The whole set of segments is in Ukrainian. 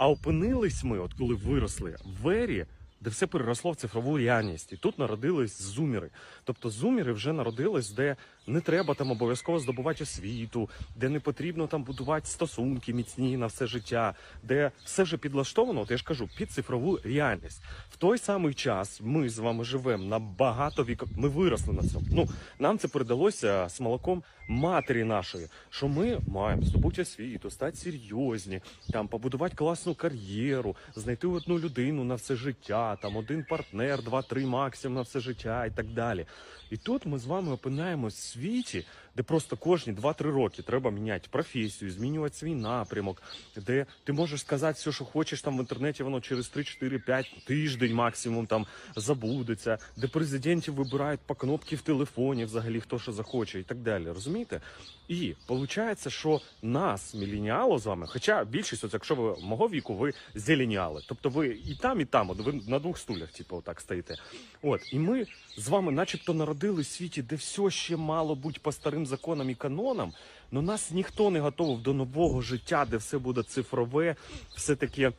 А опинились ми, от коли виросли в ері, де все переросло в цифрову реальність. І тут народились зуміри. Тобто зуміри вже народились, де не треба там обов'язково здобувати освіту, де не потрібно там будувати стосунки міцні на все життя, де все вже підлаштовано, от я ж кажу, під цифрову реальність. В той самий час ми з вами живемо на багато віков. Ми виросли на цьому. Ну нам це передалося з молоком матері нашої, що ми маємо здобути освіту, стати серйозні, там побудувати класну кар'єру, знайти одну людину на все життя, там один партнер, два-три максимум на все життя і так далі. І тут ми з вами опинаємось в світі, де просто кожні 2-3 роки треба міняти професію, змінювати свій напрямок, де ти можеш сказати все, що хочеш там в інтернеті, воно через 3-4-5 тиждень максимум там забудеться, де президентів вибирають по кнопці в телефоні, взагалі хто що захоче, і так далі. Розумієте? І виходить, що нас, міленіало з вами, хоча більшість, от якщо ви мого віку, ви зеленіали. Тобто ви і там, і там, ви на двох стулях, типу, отак стоїте. От, і ми з вами, начебто, народили в світі, де все ще мало бути по старим законам і канонам, але нас ніхто не готовив до нового життя, де все буде цифрове, все таке.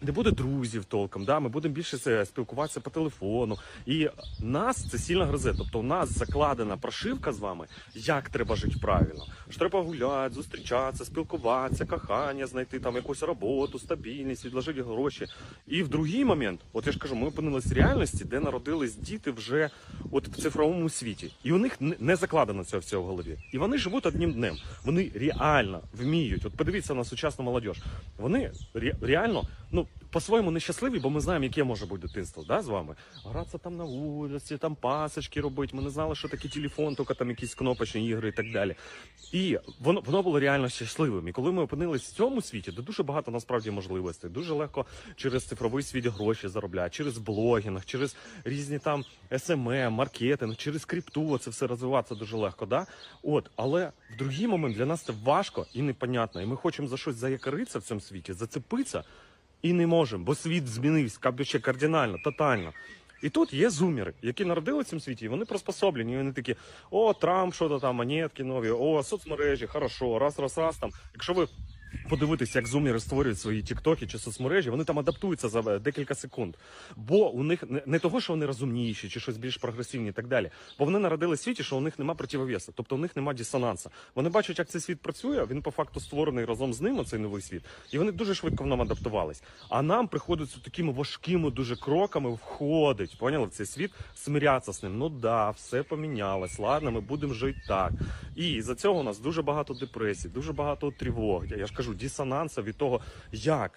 Не буде друзів толком, да? ми будемо більше спілкуватися по телефону. І нас це сильно гризе. Тобто, у нас закладена прошивка з вами, як треба жити правильно. Що треба гуляти, зустрічатися, спілкуватися, кохання, знайти там якусь роботу, стабільність, відложити гроші. І в другий момент, от я ж кажу, ми опинились в реальності, де народились діти вже от в цифровому світі. І у них не закладено цього всього в голові. І вони живуть одним днем. Вони реально вміють. От подивіться на сучасну молодь. Вони ре- реально, ну. По-своєму нещасливі, бо ми знаємо, яке може бути дитинство да, з вами. Гратися там на вулиці, там пасочки робити. Ми не знали, що таке телефон, тільки там якісь кнопочні ігри і так далі. І воно, воно було реально щасливим. І коли ми опинились в цьому світі, де дуже багато насправді можливостей, дуже легко через цифровий світ гроші заробляти, через блогінг, через різні там SMM, маркетинг, через крипту це все розвиватися дуже легко. Да? От, але в другий момент для нас це важко і непонятно. І ми хочемо за щось заякоритися в цьому світі, зацепитися. І не можемо, бо світ змінився ще кардинально, тотально. І тут є зумери, які народили в цьому світі, і вони приспособлені. І вони такі: о, Трамп, що то там, монетки нові, о, соцмережі, хорошо, раз, раз, раз там. Якщо ви подивитися, як зумери створюють свої тіктоки чи соцмережі, вони там адаптуються за е, декілька секунд. Бо у них не, того, що вони розумніші чи щось більш прогресивні і так далі. Бо вони народили в світі, що у них нема противовеса, тобто у них нема дисонанса. Вони бачать, як цей світ працює. Він по факту створений разом з ним, цей новий світ, і вони дуже швидко в ньому адаптувались. А нам приходиться такими важкими дуже кроками входить, поняли в цей світ, смирятися з ним. Ну да, все помінялось. Ладно, ми будемо жити так. І за цього у нас дуже багато депресій, дуже багато тривог. Я ж кажу, дисонанса від того, як